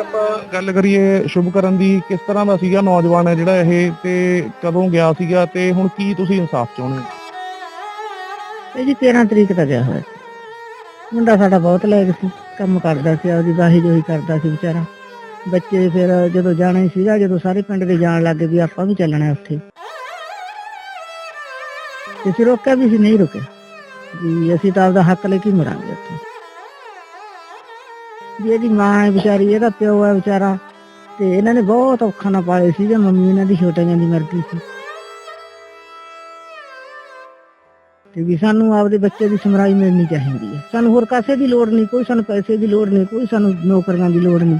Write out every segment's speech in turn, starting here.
ਆਪਾਂ ਗੱਲ ਕਰੀਏ ਸ਼ੁਭਕਰਨ ਦੀ, ਕਿਸ ਤਰ੍ਹਾਂ ਦਾ ਸੀਗਾ ਨੌਜਵਾਨ ਹੈ ਜਿਹੜਾ ਇਹ ਤੇ ਕਦੋਂ ਗਿਆ ਸੀਗਾ ਤੇ ਹੁਣ ਕੀ ਤੁਸੀਂ ਇਨਸਾਫ ਚਾਹੁੰਦੇ ਹੋ? ਇਹ ਜੀ 13 ਤਰੀਕ ਦਾ ਗਿਆ ਹੋਇਆ ਮੁੰਡਾ ਸਾਡਾ ਬਹੁਤ ਲਾਇਕ ਸੀ, ਕੰਮ ਕਰਦਾ ਸੀ, ਆਪਦੀ ਵਾਹੀ ਜੋਈ ਕਰਦਾ ਸੀ ਵਿਚਾਰਾ। ਬੱਚੇ ਫਿਰ ਜਦੋਂ ਜਾਣਾ ਹੀ ਸੀਗਾ, ਜਦੋਂ ਸਾਰੇ ਪਿੰਡ ਦੇ ਜਾਣ ਲੱਗੇ ਵੀ ਆਪਾਂ ਵੀ ਚੱਲਣਾ ਉੱਥੇ। ਤੇ ਫਿਰ ਰੋਕਿਆ ਵੀ ਸੀ ਨਹੀਂ ਰੁਕਿਆ ਵੀ ਅਸੀਂ ਤਾਂ ਆਪਦਾ ਹੱਕ ਲੈ ਕੇ ਮਰਾਂਗੇ ਉੱਥੇ। ਵੀ ਇਹਦੀ ਮਾਂ ਹੈ ਵਿਚਾਰੀ, ਇਹਦਾ ਪਿਓ ਹੈ ਵਿਚਾਰਾ। ਤੇ ਇਹਨਾਂ ਨੇ ਬਹੁਤ ਔਖਾ ਨਾਲ ਪਾਲੇ ਸੀ, ਜੇ ਮੰਮੀ ਇਹਨਾਂ ਦੀ ਛੋਟਿਆਂ ਦੀ ਮਰ ਗਈ ਸੀ। ਤੇ ਵੀ ਸਾਨੂੰ ਆਪਦੇ ਬੱਚੇ ਦੀ ਸਮਰਾਈ ਮਿਲਣੀ ਚਾਹੀਦੀ ਹੈ। ਸਾਨੂੰ ਹੋਰ ਕਾਸੇ ਦੀ ਲੋੜ ਨਹੀਂ, ਕੋਈ ਸਾਨੂੰ ਪੈਸੇ ਦੀ ਲੋੜ ਨਹੀਂ, ਕੋਈ ਸਾਨੂੰ ਨੌਕਰੀਆਂ ਦੀ ਲੋੜ ਨਹੀਂ।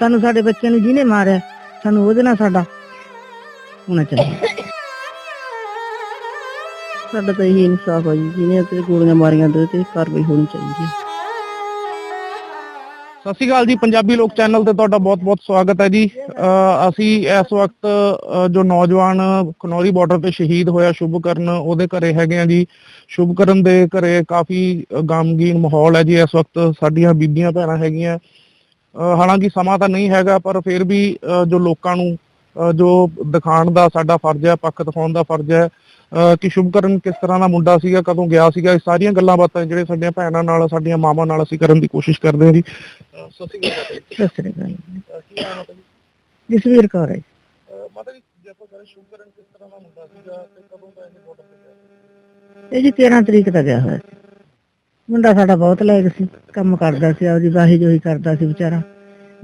ਸਾਨੂੰ ਸਾਡੇ ਬੱਚੇ ਨੂੰ ਜਿਹਨੇ ਮਾਰਿਆ, ਸਾਨੂੰ ਉਹਦੇ ਨਾਲ ਸਾਡਾ ਹੋਣਾ ਚਾਹੀਦਾ। ਸਾਡਾ ਤਾਂ ਇਹੀ ਇਨਸਾਫ ਹੈ ਜੀ, ਜਿਹਨੇ ਤੇ ਗੋਲੀਆਂ ਮਾਰੀਆਂ ਤੇ ਤੇ ਕਾਰਵਾਈ ਹੋਣੀ ਚਾਹੀਦੀ ਹੈ। ਸਤਿ ਸ਼੍ਰੀ ਅਕਾਲ ਜੀ, ਪੰਜਾਬੀ ਲੋਕ ਚੈਨਲ ਤੇ ਤੁਹਾਡਾ ਬਹੁਤ-ਬਹੁਤ ਸਵਾਗਤ ਹੈ ਜੀ। ਅਸੀਂ ਇਸ ਵਕਤ ਜੋ ਨੌਜਵਾਨ ਖਨੌਰੀ ਬਾਰਡਰ ਤੇ ਸ਼ਹੀਦ ਹੋਇਆ ਸ਼ੁਭਕਰਨ, ਉਹਦੇ ਘਰੇ ਹੈਗੇ ਆ ਜੀ। ਸ਼ੁਭਕਰਨ ਦੇ ਘਰੇ ਕਾਫੀ ਅਹ ਗਮਗੀਨ ਮਾਹੌਲ ਹੈ ਜੀ ਇਸ ਵਕਤ, ਸਾਡੀਆਂ ਬੀਬੀਆਂ ਭੈਣਾਂ ਹੈਗੀਆਂ। ਅਹ ਹਾਲਾਂਕਿ ਸਮਾਂ ਤਾਂ ਨਹੀਂ ਹੈਗਾ, ਪਰ ਫਿਰ ਵੀ ਜੋ ਲੋਕਾਂ ਨੂੰ ਜੋ ਦਿਖਾਉਣ ਦਾ ਸਾਡਾ ਫਰਜ਼ ਹੈ ਪੱਖ ਦਿਖਾਉਣ ਦਾ ਫਰਜ਼ ਹੈ ਕਿ ਸ਼ੁਭਕਰਨ ਕਿਸ ਤਰ੍ਹਾਂ ਦਾ ਮੁੰਡਾ ਸੀਗਾ ਕਦੋਂ ਗਿਆ ਸੀਗਾ ਇਹ ਸਾਰੀਆਂ ਗੱਲਾਂ ਬਾਤਾਂ ਜਿਹੜੇ ਸਾਡੀਆਂ ਭੈਣਾਂ ਨਾਲ ਸਾਡੀਆਂ ਮਾਵਾਂ ਨਾਲ ਅਸੀਂ ਕਰਨ ਦੀ ਕੋਸ਼ਿਸ਼ ਕਰਦੇ ਹਾਂ ਜੀ। ਹੈ ਤੁਹਾਡਾ ਜਸਵੀਰ ਕੌਰ ਹੈ ਜੀ। ਅਹ ਮਾਤਾ ਜੀ ਜੇ ਆਪਾਂ ਕਰੇ ਸ਼ੁਭਕਰਨ ਕਿਸ ਤਰ੍ਹਾਂ ਦਾ ਮੁੰਡਾ ਸੀਗਾ ਤੇ ਕਦੋਂ ਦਾ ਇਹ ਜੀ 13 ਤਰੀਕ ਦਾ ਗਿਆ ਹੋਇਆ ਮੁੰਡਾ ਸਾਡਾ ਬਹੁਤ ਲਾਇਕ ਸੀ ਕੰਮ ਕਰਦਾ ਸੀ ਆਪਦੀ ਵਾਹੀ ਜੋਈ ਕਰਦਾ ਸੀ ਵਿਚਾਰਾ।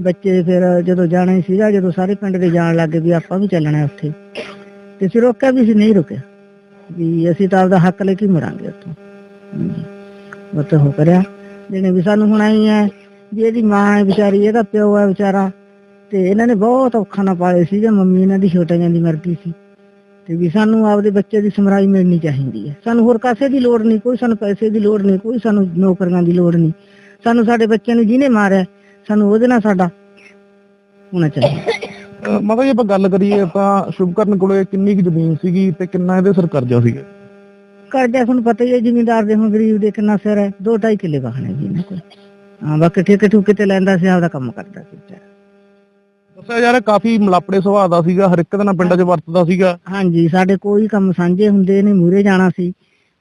ਬੱਚੇ ਫਿਰ ਜਦੋਂ ਜਾਣਾ ਹੀ ਸੀਗਾ, ਜਦੋਂ ਸਾਰੇ ਪਿੰਡ ਦੇ ਜਾਣ ਲੱਗੇ ਵੀ ਆਪਾਂ ਵੀ ਚੱਲਣਾ ਉੱਥੇ। ਤੇ ਫਿਰ ਰੋਕਿਆ ਵੀ ਸੀ ਨਹੀਂ ਰੁਕਿਆ, ਵੀ ਅਸੀਂ ਤਾਂ ਆਪਦਾ ਹੱਕ ਲੈ ਕੇ ਮਰਾਂਗੇ ਉੱਥੋਂ। ਹਾਂਜੀ। ਉਹ ਤਾਂ ਹੋ ਕਰਿਆ। ਜਿਹਨੇ ਵੀ ਸਾਨੂੰ ਹੁਣ ਆਈ ਹੈ, ਵੀ ਇਹਦੀ ਮਾਂ ਹੈ ਵਿਚਾਰੀ, ਇਹਦਾ ਪਿਓ ਹੈ ਵਿਚਾਰਾ, ਤੇ ਇਹਨਾਂ ਨੇ ਬਹੁਤ ਔਖਾ ਨਾਲ ਪਾਲੇ ਸੀ ਜੇ ਮੰਮੀ ਇਹਨਾਂ ਦੀ ਛੋਟਿਆਂ ਦੀ ਮਰ ਸੀ। ਤੇ ਵੀ ਸਾਨੂੰ ਆਪਦੇ ਬੱਚੇ ਦੀ ਸਮਰਾਈ ਮਿਲਣੀ ਚਾਹੀਦੀ ਹੈ। ਸਾਨੂੰ ਹੋਰ ਕਾਸੇ ਦੀ ਲੋੜ ਨਹੀਂ, ਕੋਈ ਸਾਨੂੰ ਪੈਸੇ ਦੀ ਲੋੜ ਨਹੀਂ, ਕੋਈ ਸਾਨੂੰ ਨੌਕਰੀਆਂ ਦੀ ਲੋੜ ਨਹੀਂ। ਸਾਨੂੰ ਸਾਡੇ ਬੱਚਿਆਂ ਨੂੰ ਜਿਹਨੇ ਮਾਰਿਆ ਸਾਨੂੰ ਉਹਦੇ ਨਾਲ ਸਾਡਾ ਹੋਣਾ ਚਾਹੀਦਾ। ਅਹ ਮਾਤਾ ਜੀ ਆਪਾਂ ਗੱਲ ਕਰੀਏ ਤਾਂ ਸ਼ੁਭਕਰਨ ਕੋਲੇ ਕਿੰਨੀ ਕੁ ਜ਼ਮੀਨ ਸੀਗੀ ਤੇ ਕਿੰਨਾ ਇਹਦੇ ਸਿਰ ਕਰਜ਼ਾ ਸੀਗਾ? ਕਰਜ਼ਾ ਤੁਹਾਨੂੰ ਪਤਾ ਹੀ ਹੈ ਜ਼ਿਮੀਂਦਾਰ ਦੇ ਹੁਣ ਗਰੀਬ ਦੇ ਕਿੰਨਾ ਸਿਰ ਹੈ। ਦੋ ਢਾਈ ਕਿੱਲੇ ਵਾਹਣੇ ਜੀ ਇਹਨਾਂ ਕੋਲ। ਹਾਂ ਬਾਕੀ ਠੇਕੇ ਠੂਕੇ ਤੇ ਲੈਂਦਾ ਸੀ ਆਪਦਾ ਕੰਮ ਕਰਦਾ ਸੀ ਵਿਚਾਰਾ। ਦੱਸਿਆ ਯਾਰ ਕਾਫੀ ਮਲਾਪੜੇ ਸੁਭਾਅ ਦਾ ਸੀਗਾ ਹਰ ਇੱਕ ਦੇ ਨਾਲ ਪਿੰਡਾਂ 'ਚ ਵਰਤਦਾ ਸੀਗਾ। ਹਾਂਜੀ ਸਾਡੇ ਕੋਈ ਕੰਮ ਸਾਂਝੇ ਹੁੰਦੇ ਨੇ ਮੂਰੇ ਜਾਣਾ ਸੀ।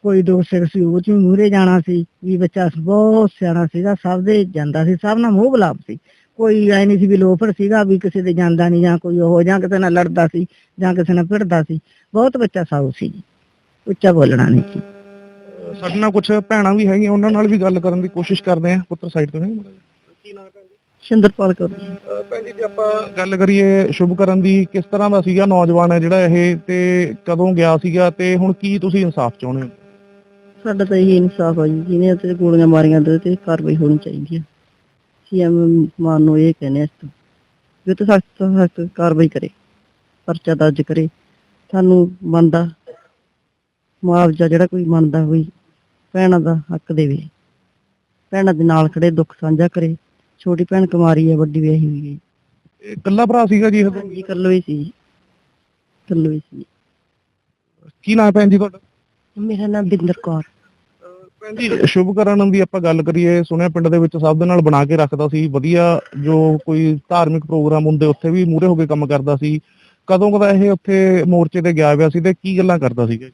ਕੋਈ ਦੋ ਸਿਰ ਸੀ ਉਹ ਚ ਮੂਰੇ ਜਾਣਾ ਸੀ ਵੀ ਬੱਚਾ ਬਹੁਤ ਸਿਆਣਾ ਸੀਗਾ ਸਭ ਦੇ ਜਾਂਦਾ ਸੀ ਸਭ ਨਾਲ ਮੋਹ ਬਲਾਪ ਸੀ। ਕੋਈ ਐ ਨਹੀਂ ਸੀ ਵੀ ਲੋਫਰ ਸੀਗਾ ਵੀ ਕਿਸੇ ਦੇ ਜਾਂਦਾ ਨਹੀਂ ਜਾਂ ਕੋਈ ਉਹ ਜਾਂ ਕਿਸੇ ਨਾਲ ਲੜਦਾ ਸੀ ਜਾਂ ਕਿਸੇ ਨਾਲ ਭਿੜਦਾ ਸੀ। ਬਹੁਤ ਬੱਚਾ ਸਾਊ ਸੀ ਜੀ ਉੱਚਾ ਬੋਲਣਾ ਨਹੀਂ ਸੀ। ਸਾਡੇ ਨਾਲ ਕੁਝ ਭੈਣਾਂ ਵੀ ਹੈਗੀਆਂ ਉਹਨਾਂ ਨਾਲ ਵੀ ਗੱਲ ਕਰਨ ਦੀ ਕੋਸ਼ਿਸ਼ ਕਰਦੇ ਆ ਪੁੱਤਰ ਸਾਈਡ ਤੋਂ ਨਹੀਂ ਕੀ ਨਾਮ ਹੈ ਸਿੰਦਰਪਾਲ ਕੌਰ ਭੈਣ ਜੀ ਜੇ ਆਪਾਂ ਗੱਲ ਕਰੀਏ ਸ਼ੁਭਕਰਨ ਦੀ ਕਿਸ ਤਰ੍ਹਾਂ ਦਾ ਸੀਗਾ ਨੌਜਵਾਨ ਹੈ ਜਿਹੜਾ ਇਹ ਤੇ ਕਦੋਂ ਗਿਆ ਸੀਗਾ ਤੇ ਹੁਣ ਕੀ ਤੁਸੀਂ ਇਨਸਾਫ ਚਾਹੁੰਦੇ ਹੋ? ਸਾਡਾ ਤਾਂ ਇਹੀ ਇਨਸਾਫ ਹੈ ਜੀ ਜਿਹਨੇ ਤੇ ਗੋਲੀਆਂ ਮਾਰੀਆਂ ਤੇ ਤੇ ਕਾਰਵਾਈ ਹੋਣੀ ਚਾਹੀਦੀ ਹੈ ਸੀਐਮ ਮਾਨ ਨੂੰ ਇਹ ਕਹਿੰਦੇ ਤੋਂ ਵੀ ਤੇ ਸਖਤ ਤੋਂ ਸਖਤ ਕਾਰਵਾਈ ਕਰੇ ਪਰਚਾ ਦਰਜ ਕਰੇ। ਸਾਨੂੰ ਮੰਨਦਾ ਮੁਆਵਜ਼ਾ ਜਿਹੜਾ ਕੋਈ ਮੰਨਦਾ ਹੋਈ ਭੈਣਾਂ ਦਾ ਹੱਕ ਦੇਵੇ। ਭੈਣਾਂ ਦੇ ਨਾਲ ਖੜੇ ਦੁੱਖ ਸਾਂਝਾ ਕਰੇ। ਛੋਟੀ ਭੈਣ ਕੁਮਾਰੀ ਹੈ ਵੱਡੀ ਵਿਆਹੀ ਹੋਈ ਹੈ ਇਹ ਇਕੱਲਾ ਭਰਾ ਸੀਗਾ ਜੀ ਇਹ? ਹਾਂਜੀ ਕੱਲੋ ਹੀ ਸੀ ਕੱਲੋ ਹੀ ਸੀ। ਕੀ ਨਾਮ ਹੈ ਭੈਣ ਜੀ ਤੁਹਾਡਾ? ਮੇਰਾ ਨਾਮ ਬਿੰਦਰ ਕੌਰ। ਭੈਣ ਜੀ ਸ਼ੁਭਕਰਨ ਦੀ ਆਪਾਂ ਗੱਲ ਕਰੀਏ ਸੁਣਿਆ ਪਿੰਡ ਦੇ ਵਿੱਚ ਸਭ ਦੇ ਨਾਲ ਬਣਾ ਕੇ ਰੱਖਦਾ ਸੀ ਵਧੀਆ ਜੋ ਕੋਈ ਧਾਰਮਿਕ ਪ੍ਰੋਗਰਾਮ ਹੁੰਦੇ ਉੱਥੇ ਵੀ ਮੂਰੇ ਹੋ ਕੇ ਕੰਮ ਕਰਦਾ ਸੀ। ਕਦੋਂ ਕਦਾ ਇਹ ਉੱਥੇ ਮੋਰਚੇ ਤੇ ਗਿਆ ਹੋਇਆ ਸੀ ਤੇ ਕੀ ਗੱਲਾਂ ਕਰਦਾ ਸੀਗਾ?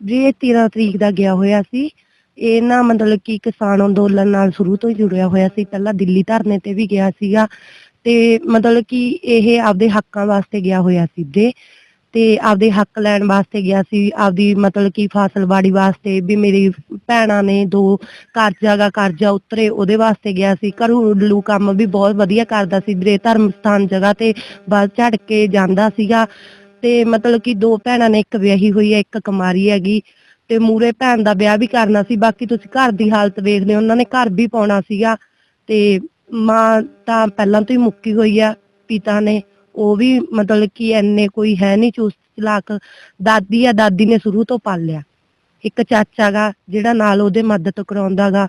ਜੀ ਇਹ 13 ਤਰੀਕ ਦਾ ਗਿਆ ਹੋਇਆ ਸੀ। ਇਹ ਨਾ ਮਤਲਬ ਕਿ ਕਿਸਾਨ ਅੰਦੋਲਨ ਨਾਲ ਸ਼ੁਰੂ ਤੋਂ ਹੀ ਜੁੜਿਆ ਹੋਇਆ ਸੀ। ਪਹਿਲਾਂ ਦਿੱਲੀ ਧਰਨੇ ਤੇ ਵੀ ਗਿਆ ਸੀਗਾ ਤੇ ਮਤਲਬ ਕਿ ਇਹ ਆਪਦੇ ਹੱਕਾਂ ਵਾਸਤੇ ਗਿਆ ਹੋਇਆ ਸੀ ਦੇ ਤੇ ਆਪਦੇ ਹੱਕ ਲੈਣ ਵਾਸਤੇ ਗਿਆ ਸੀ, ਆਪਦੀ ਮਤਲਬ ਕਿ ਫਸਲਬਾੜੀ ਵਾਸਤੇ ਵੀ ਮੇਰੀ ਭੈਣਾਂ ਨੇ ਦੋ ਕਰਜ਼ਾ ਦਾ ਕਰਜ਼ਾ ਉਤਰੇ, ਉਹਦੇ ਵਾਸਤੇ ਗਿਆ ਸੀ। ਘਰੇਲੂ ਕੰਮ ਵੀ ਬਹੁਤ ਵਧੀਆ ਕਰਦਾ ਸੀ, ਵੀਰੇ ਧਰਮ ਸਥਾਨ ਜਗ੍ਹਾ ਤੇ ਬਸ ਝੜ ਕੇ ਜਾਂਦਾ ਸੀਗਾ। ਤੇ ਮਤਲਬ ਕਿ ਦੋ ਭੈਣਾਂ ਨੇ, ਇੱਕ ਵਿਆਹੀ ਹੋਈ ਹੈ, ਇੱਕ ਕੁਮਾਰੀ ਹੈਗੀ। ਤੇ ਮੂਰੇ ਭੈਣ ਦਾ ਵਿਆਹ ਵੀ ਕਰਨਾ ਸੀ, ਬਾਕੀ ਤੁਸੀਂ ਘਰ ਦੀ ਹਾਲਤ ਵੇਖਦੇ ਹੋ ਉਹਨਾਂ ਨੇ ਘਰ ਵੀ ਪਾਉਣਾ ਸੀਗਾ। ਤੇ ਮਾਂ ਤਾਂ ਪਹਿਲਾਂ ਤੋਂ ਹੀ ਮੁੱਕੀ ਹੋਈ ਆ ਪਿਤਾ ਨੇ ਉਹ ਵੀ ਮਤਲਬ ਕਿ ਐਨੇ ਕੋਈ ਹੈ ਨਹੀਂ ਚੁਸਤ ਚਲਾਕ। ਦਾਦੀ ਆ, ਦਾਦੀ ਨੇ ਸ਼ੁਰੂ ਤੋਂ ਪਾਲਿਆ। ਇੱਕ ਚਾਚਾ ਗਾ, ਜਿਹੜਾ ਨਾਲ ਉਹਦੇ ਮਦਦ ਕਰਾਉਂਦਾਗਾ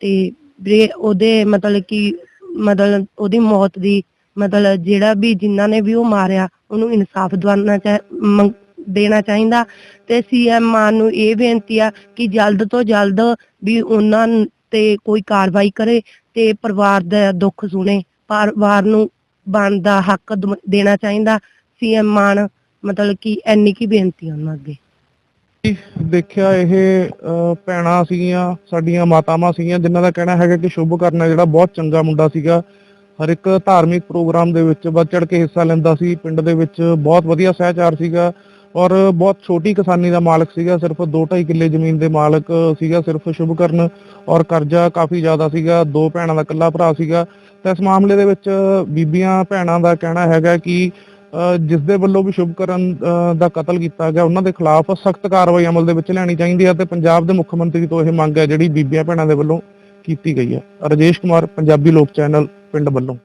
ਤੇ ਵੀਰੇ ਉਹਦੇ ਮਤਲਬ ਕਿ ਮਤਲਬ ਉਹਦੀ ਮੌਤ ਦੀ ਮਤਲਬ ਜਿਹੜਾ ਵੀ ਜਿਨ੍ਹਾਂ ਨੇ ਵੀ ਉਹ ਮਾਰਿਆ, ਉਹਨੂੰ ਇਨਸਾਫ ਦਿਵਾਉਣਾ ਚਾਹ ਦੇਣਾ ਚਾਹੀਦਾ। ਤੇ ਸੀਐਮ ਮਾਨ ਨੂੰ ਇਹ ਬੇਨਤੀ ਆ ਕਿ ਜਲਦ ਤੋਂ ਜਲਦ ਵੀ ਉਹਨਾਂ ਤੇ ਕੋਈ ਕਾਰਵਾਈ ਕਰੇ ਤੇ ਪਰਿਵਾਰ ਦਾ ਦੁੱਖ ਸੁਣੇ। ਪਰਿਵਾਰ ਨੂੰ ਬਣਦਾ ਹੱਕ ਦਮ- ਦੇਣਾ ਚਾਹੀਦਾ। ਸੀਐਮ ਮਾਨ ਮਤਲਬ ਕਿ ਇੰਨੀ ਕੀ ਬੇਨਤੀ ਆ ਉਹਨਾਂ ਅੱਗੇ। ਦੇਖਿਆ ਇਹ ਅਹ, ਭੈਣਾਂ ਸੀਗੀਆਂ ਸਾਡੀਆਂ ਮਾਤਾਵਾਂ ਸੀਗੀਆਂ ਜਿਨ੍ਹਾਂ ਦਾ ਕਹਿਣਾ ਹੈਗਾ ਕਿ ਸ਼ੁਭ ਕਰਨਾ ਜਿਹੜਾ ਬਹੁਤ ਚੰਗਾ ਮੁੰਡਾ ਸੀਗਾ। ਹਰ ਇੱਕ ਧਾਰਮਿਕ ਪ੍ਰੋਗਰਾਮ ਦੇ ਵਿੱਚ ਵੱਧ ਚੜ ਕੇ ਹਿੱਸਾ ਲੈਂਦਾ ਸੀ। ਪਿੰਡ ਦੇ ਵਿੱਚ ਬਹੁਤ ਵਧੀਆ ਸਹਿਚਾਰ ਸੀਗਾ। ਔਰ ਬਹੁਤ ਛੋਟੀ ਕਿਸਾਨੀ ਦਾ ਮਾਲਕ ਸੀਗਾ, ਸਿਰਫ 2.5 ਕਿੱਲੇ ਜ਼ਮੀਨ ਦੇ ਮਾਲਕ ਸੀਗਾ, ਸਿਰਫ ਸ਼ੁਭਕਰਨ ਔਰ ਕਰਜ਼ਾ ਕਾਫੀ ਜ਼ਿਆਦਾ ਸੀਗਾ, ਦੋ ਭੈਣਾਂ ਦਾ ਇਕੱਲਾ ਭਰਾ ਸੀਗਾ। ਤਾਂ ਇਸ ਮਾਮਲੇ ਦੇ ਵਿੱਚ ਬੀਬੀਆਂ ਭੈਣਾਂ ਦਾ ਕਹਿਣਾ ਹੈਗਾ ਕਿ, ਅਹ ਜਿਸ ਦੇ ਵੱਲੋਂ ਵੀ ਸ਼ੁਭਕਰਨ ਅਹ, ਦਾ ਕਤਲ ਕੀਤਾ ਗਿਆ, ਉਹਨਾਂ ਦੇ ਖਿਲਾਫ ਸਖਤ ਕਾਰਵਾਈ ਅਮਲ ਦੇ ਵਿੱਚ ਲੈਣੀ ਚਾਹੀਦੀ ਹੈ ਤੇ ਪੰਜਾਬ ਦੇ ਮੁੱਖ ਮੰਤਰੀ ਤੋਂ ਇਹ ਮੰਗ ਹੈ ਜਿਹੜੀ ਬੀਬੀਆਂ ਭੈਣਾਂ ਦੇ ਵੱਲੋਂ ਕੀਤੀ ਗਈ ਹੈ। ਰਜੇਸ਼ ਕੁਮਾਰ, ਪੰਜਾਬੀ ਲੋਕ ਚੈਨਲ, ਪਿੰਡ ਵੱਲੋਂ।